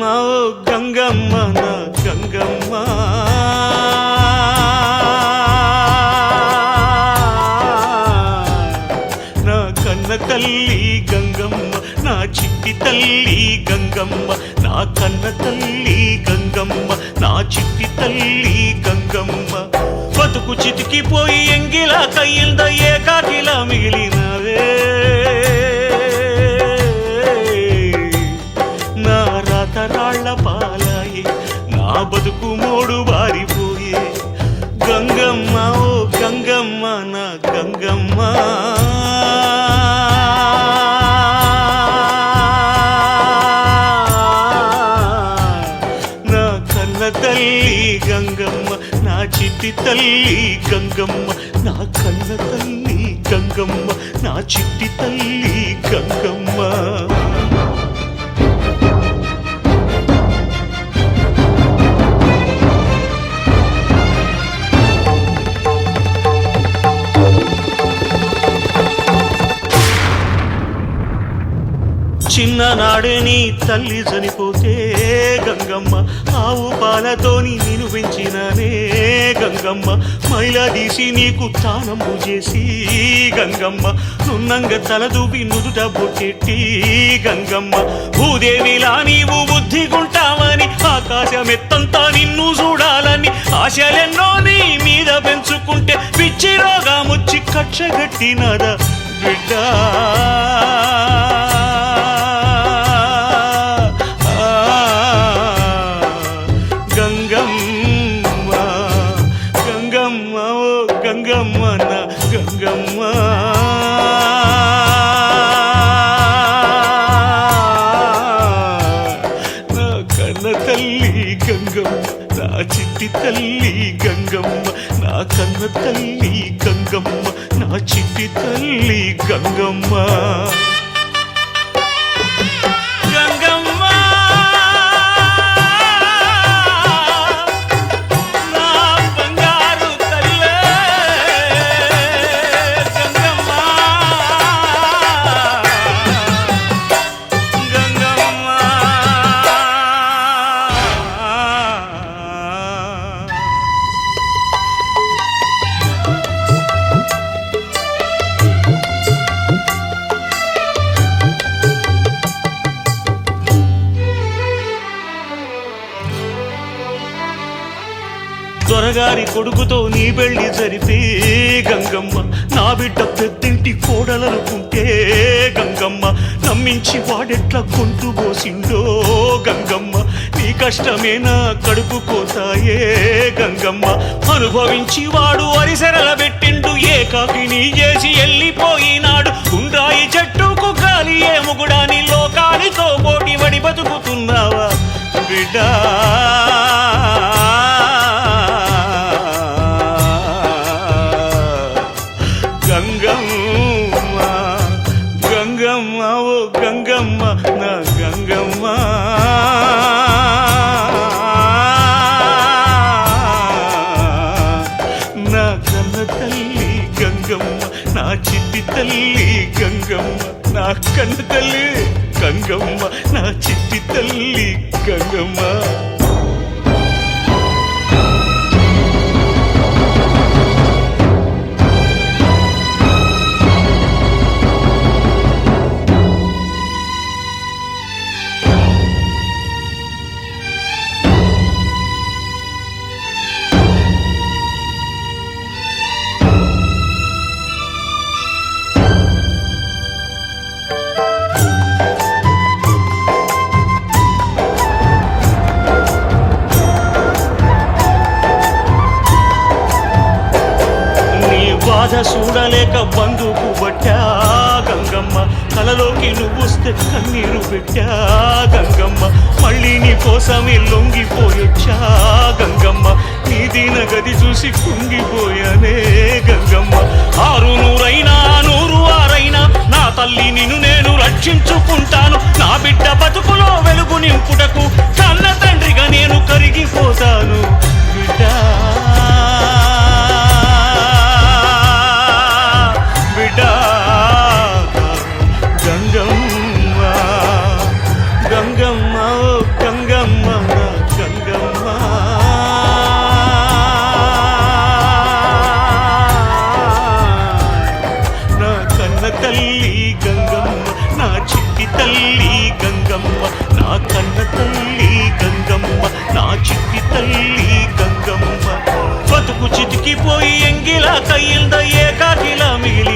గంగమ్మ గంగమ్మ నా గంగమ్మ నా కన్న తల్లి గంగమ్మ నా చిట్టి తల్లి గంగమ్మ నా కన్న తల్లి గంగమ్మ నా చిట్టి తల్లి గంగమ్మ బతుకు చితికిపోయి ఎంగిలా కయ్యిందయ్యే కాటిలా మిగిలినవే గంగమ్మ నా కన్న తల్లి గంగమ్మ నా చిట్టి తల్లి గంగమ్మ నా కన్న తల్లి గంగమ్మ నా చిట్టి తల్లి గంగమ్మ. చిన్ననాడే నీ తల్లి చనిపోతే గంగమ్మ ఆవు పాలతోని నేను పెంచిననే గంగమ్మ. మైలా తీసి నీకు తానము చేసి గంగమ్మ. నున్నంగ తలదూపి నుదుట బొట్టెట్టి గంగమ్మ. భూదేవిలా నీవు బుద్ధిగుంటావని ఆకాశమెత్తంతా నిన్ను చూడాలని ఆశలెన్నో నీ మీద పెంచుకుంటే పిచ్చి రోగాముచ్చి కక్ష గట్టినదా బిడ్డా? తల్లి గంగమ్మ నా చిట్టి తల్లి గంగమ్మ. దొరగారి కొడుకుతో నీ పెళ్ళి జరిపి గంగమ్మ. నా బిడ్డ పెద్దింటి కోడలనుకుంటే గంగమ్మ. నమ్మించి వాడెట్లా కొంటు పోసిండో గంగమ్మ. నీ కష్టమేనా కడుపు కోతాయే గంగమ్మ. అనుభవించి వాడు అరిసెరల పెట్టిండు ఏకాకిని చేసి వెళ్ళిపోయినాడు గుండ్రాయి చెట్టుకు గాలి ఏముగుడాని లోకానితో పోటీ ఓ గంగమ్మ నా గంగమ్మ. నా కన్న తల్లి గంగమ్మ నా చిట్టి తల్లి గంగమ్మ నా కన్న తల్లి గంగమ్మ నా చిట్టి తల్లి గంగమ్మ. బాధ చూడలేక బంధుకు పట్టా గంగమ్మ. కలలోకి నువ్వుస్తే కన్నీరు పెట్టా గంగమ్మ. మళ్ళీ నీ కోసమే లొంగిపోయొచ్చా గంగమ్మ. నీ దీన గది చూసి కుంగిపోయానే గంగమ్మ. ఆరు నూరైనా నూరు ఆరైనా నా తల్లి నిన్ను నేను రక్షించుకుంటాను. నా బిడ్డ బతుకులో వెలుగు నా చిట్టి తల్లి గంగమ్మ నా కన్న తల్లి గంగమ్మ నా చిట్టి తల్లి గంగమ్మ. బతుకు చితికిపోయి ఎంగిలా కయ్యిందయ్యే కాకిలా మిగిలి